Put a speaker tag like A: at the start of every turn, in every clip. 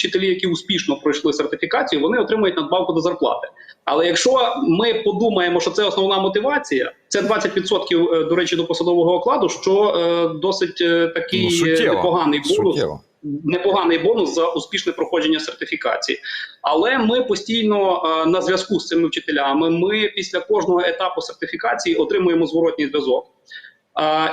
A: вчителі, які успішно пройшли сертифікацію, вони отримують надбавку до зарплати. Але якщо ми подумаємо, що це основна мотивація, це 20% е, до речі до посадового окладу, що е, досить е, такий
B: Ну, суттєво.
A: непоганий бонус
B: Суттєво.
A: непоганий бонус за успішне проходження сертифікації. Але ми постійно е, на зв'язку з цими вчителями. Ми після кожного етапу сертифікації отримуємо зворотній зв'язок.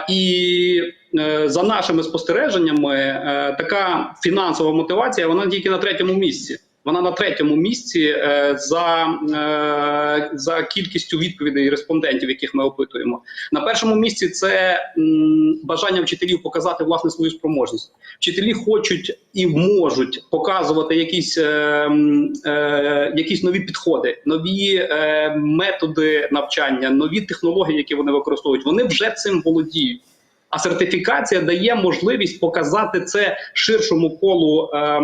A: І е, за нашими спостереженнями, е, така фінансова мотивація вона тільки на третьому місці. Вона на третьому місці е, за, е, за кількістю відповідей респондентів, яких ми опитуємо. На першому місці це бажання вчителів показати власне свою спроможність. Вчителі хочуть і можуть показувати якісь, е, якісь нові підходи, нові методи навчання, нові технології, які вони використовують. Вони вже цим володіють. А сертифікація дає можливість показати це ширшому колу, е,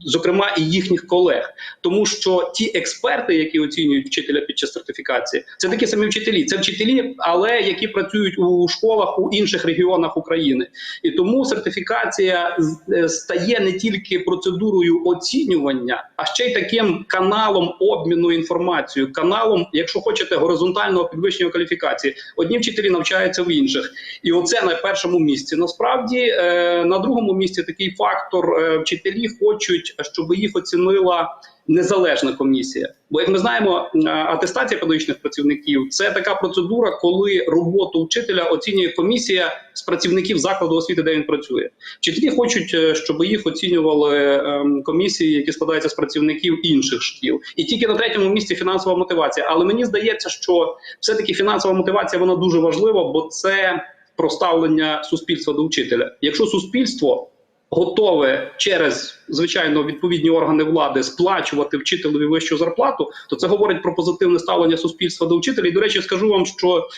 A: зокрема і їхніх колег, тому що ті експерти, які оцінюють вчителя під час сертифікації, це такі самі вчителі. Це вчителі, але які працюють у школах у інших регіонах України. І тому сертифікація е, стає не тільки процедурою оцінювання, а ще й таким каналом обміну інформацією, каналом, якщо хочете, горизонтального підвищення кваліфікації. Одні вчителі навчаються в інших, і оце на першому місці. Насправді е, на другому місці такий фактор: е, вчителі хочуть, щоб їх оцінила. Незалежна комісія, бо як ми знаємо, атестація педагогічних працівників це така процедура, коли роботу вчителя оцінює комісія з працівників закладу освіти, де він працює. Вчителі хочуть, е, щоб їх оцінювали комісії, які складаються з працівників інших шкіл, і тільки на третьому місці фінансова мотивація. Але мені здається, що все-таки фінансова мотивація вона дуже важлива, бо це про ставлення суспільства до вчителя. Якщо суспільство готове через звичайно відповідні органи влади сплачувати вчителеві вищу зарплату, то це говорить про позитивне ставлення суспільства до вчителя. І до речі, скажу вам, що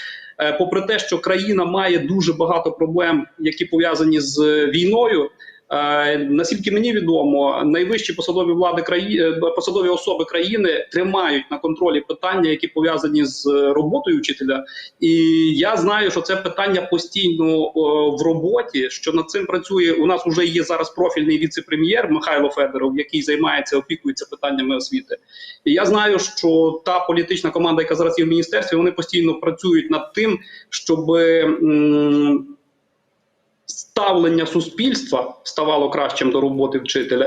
A: е, попри те, що країна має дуже багато проблем, які пов'язані з війною. Е, наскільки мені відомо, найвищі посадові влади країни посадові особи країни тримають на контролі питання, які пов'язані з е, роботою вчителя. І я знаю, що це питання постійно в роботі. Що над цим працює у нас вже є зараз профільний віце-прем'єр Михайло Федоров, який займається опікується питаннями освіти. І я знаю, що та політична команда, яка зараз є в міністерстві, вони постійно працюють над тим, щоб ставлення суспільства ставало кращим до роботи вчителя.